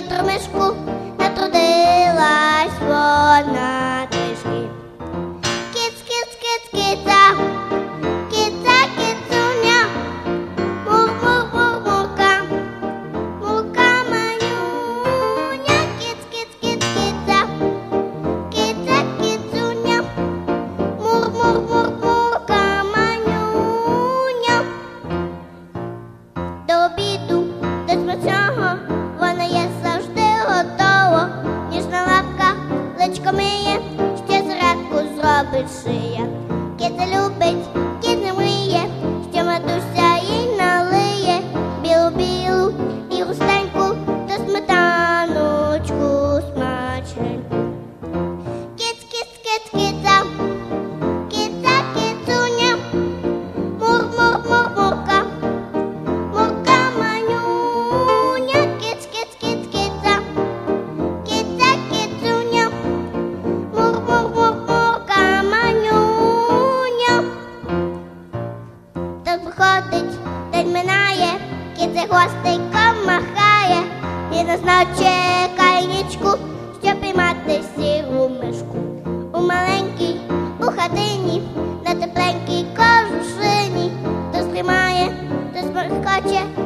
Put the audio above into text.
kermesku любить кіт любить, кіт не мліє, що матуся їй налиє, білу білу і уста. проходить, день минає, кіт за хвостиком махає, і не знав щоб піймати сіру мишку. У маленькій у на тепленькій кожушині, то тримає, хтось моркоче.